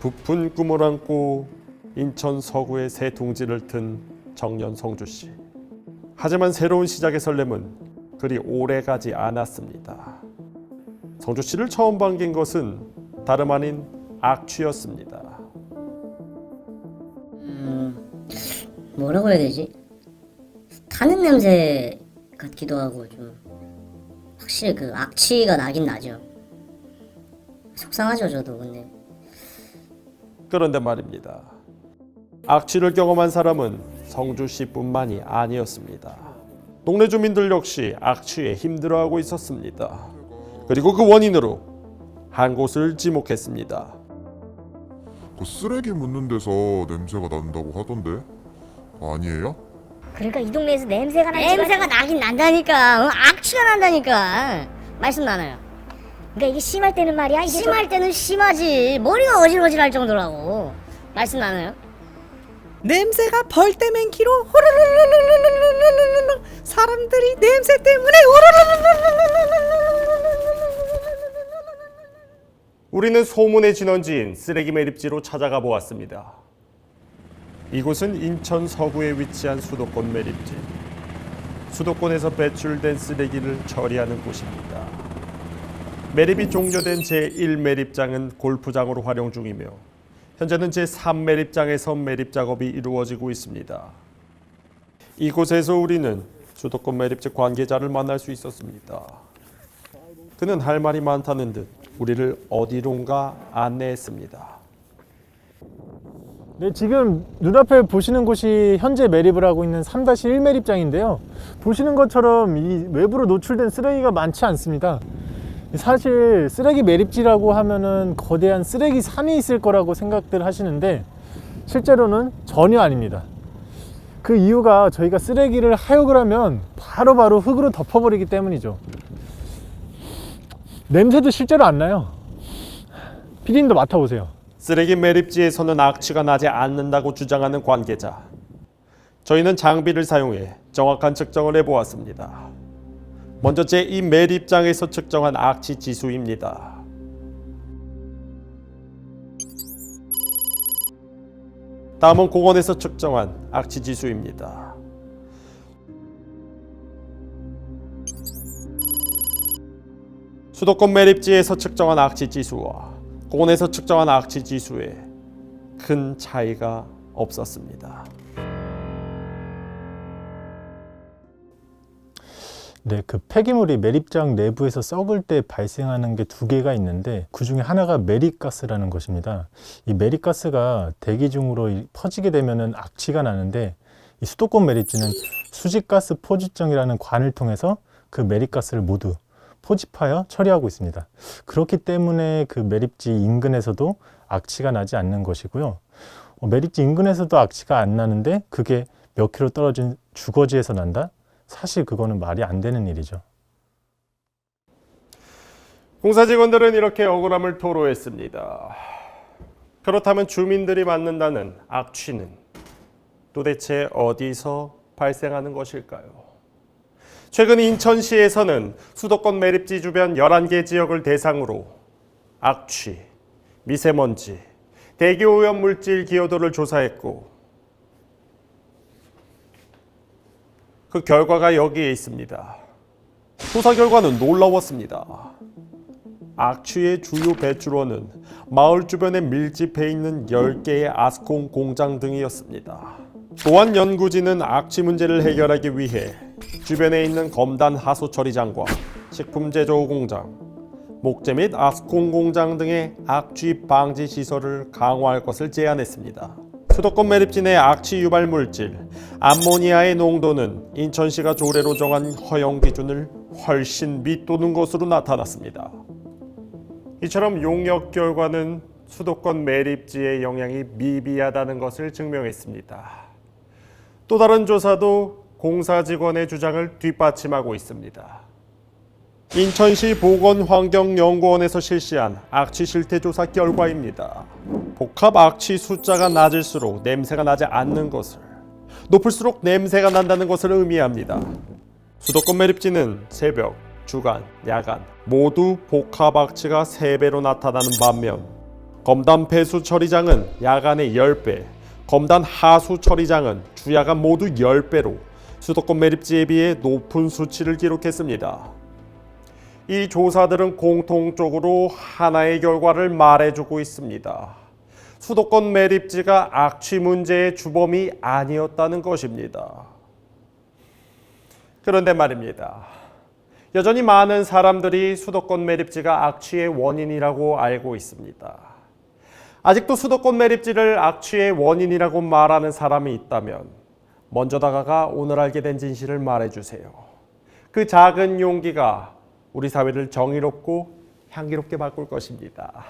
부푼 꿈을 안고 인천 서구의 새 둥지를 튼 정년 성주 씨. 하지만 새로운 시작의 설렘은 그리 오래 가지 않았습니다. 성주 씨를 처음 반긴 것은 다름 아닌 악취였습니다. 뭐라고 해야 되지? 타는 냄새 같기도 하고 좀 확실히 그 악취가 나긴 나죠. 속상하죠 저도 근데 그런데 말입니다. 악취를 경험한 사람은 성주 씨뿐만이 아니었습니다. 동네 주민들 역시 악취에 힘들어하고 있었습니다. 그리고 그 원인으로 한 곳을 지목했습니다. 그 쓰레기 묻는 데서 냄새가 난다고 하던데 아니에요? 그러니까 이 동네에서 냄새가 나지 냄새가 나긴 난다니까 어? 악취가 난다니까 말씀 나눠요. 그러니까 이게 심할 때는 말이야 이게 심할 때는 심하지 머리가 어질어질할 정도라고 말씀 나눠요. 냄새가 벌떼 맨키로 호로로로로로로로로로 사람들이 냄새 때문에 우리는 소문의 진원지인 쓰레기 매립지로 찾아가 보았습니다. 이곳은 인천 서구에 위치한 수도권 매립지. 수도권에서 배출된 쓰레기를 처리하는 곳입니다. 매립이 종료된 제1매립장은 골프장으로 활용 중이며 현재는 제3매립장에서 매립 작업이 이루어지고 있습니다. 이곳에서 우리는 수도권 매립지 관계자를 만날 수 있었습니다. 그는 할 말이 많다는 듯 우리를 어디론가 안내했습니다. 네, 지금 눈앞에 보시는 곳이 현재 매립을 하고 있는 3-1 매립장인데요. 보시는 것처럼 이 외부로 노출된 쓰레기가 많지 않습니다. 사실 쓰레기 매립지라고 하면은 거대한 쓰레기 산이 있을 거라고 생각들 하시는데 실제로는 전혀 아닙니다. 그 이유가 저희가 쓰레기를 하역을 하면 바로 바로 흙으로 덮어버리기 때문이죠. 냄새도 실제로 안 나요. 피디님도 맡아보세요. 쓰레기 매립지에서는 악취가 나지 않는다고 주장하는 관계자. 저희는 장비를 사용해 정확한 측정을 해보았습니다. 먼저 제2 매립장에서 측정한 악취 지수입니다. 다음은 공원에서 측정한 악취 지수입니다. 수도권 매립지에서 측정한 악취 지수와 공원에서 측정한 악취 지수에 큰 차이가 없었습니다. 네, 그 폐기물이 매립장 내부에서 썩을 때 발생하는 게 두 개가 있는데 그 중에 하나가 메리가스라는 것입니다. 이 메리가스가 대기 중으로 이- 퍼지게 되면은 악취가 나는데 이 수도권 매립지는 수직가스 포집정이라는 관을 통해서 그 메리가스를 모두 포집하여 처리하고 있습니다. 그렇기 때문에 그 매립지 인근에서도 악취가 나지 않는 것이고요. 어, 매립지 인근에서도 악취가 안 나는데 그게 몇 킬로 떨어진 주거지에서 난다? 사실 그거는 말이 안 되는 일이죠. 공사 직원들은 이렇게 억울함을 토로했습니다. 그렇다면 주민들이 맡는다는 악취는 도대체 어디서 발생하는 것일까요? 최근 인천시에서는 수도권 매립지 주변 11개 지역을 대상으로 악취, 미세먼지, 대기오염 물질 기여도를 조사했고 그 결과가 여기에 있습니다. 조사 결과는 놀라웠습니다. 악취의 주요 배출원은 마을 주변에 밀집해 있는 10개의 아스콘 공장 등이었습니다. 또한 연구진은 악취 문제를 해결하기 위해 주변에 있는 검단 하수 처리장과 식품 제조 공장, 목재 및 아스콘 공장 등의 악취 방지 시설을 강화할 것을 제안했습니다. 수도권 매립지 내 악취 유발 물질 암모니아의 농도는 인천시가 조례로 정한 허용 기준을 훨씬 밑도는 것으로 나타났습니다. 이처럼 용역 결과는 수도권 매립지의 영향이 미비하다는 것을 증명했습니다. 또 다른 조사도 공사 직원의 주장을 뒷받침하고 있습니다. 인천시 보건환경연구원에서 실시한 악취 실태 조사 결과입니다. 복합 악취 숫자가 낮을수록 냄새가 나지 않는 것을, 높을수록 냄새가 난다는 것을 의미합니다. 수도권 매립지는 새벽, 주간, 야간 모두 복합 악취가 3배로 나타나는 반면 검단 배수 처리장은 야간의 10배, 검단 하수 처리장은 주야간 모두 10배로 수도권 매립지에 비해 높은 수치를 기록했습니다. 이 조사들은 공통적으로 하나의 결과를 말해주고 있습니다. 수도권 매립지가 악취 문제의 주범이 아니었다는 것입니다. 그런데 말입니다. 여전히 많은 사람들이 수도권 매립지가 악취의 원인이라고 알고 있습니다. 아직도 수도권 매립지를 악취의 원인이라고 말하는 사람이 있다면 먼저 다가가 오늘 알게 된 진실을 말해주세요. 그 작은 용기가 우리 사회를 정의롭고 향기롭게 바꿀 것입니다.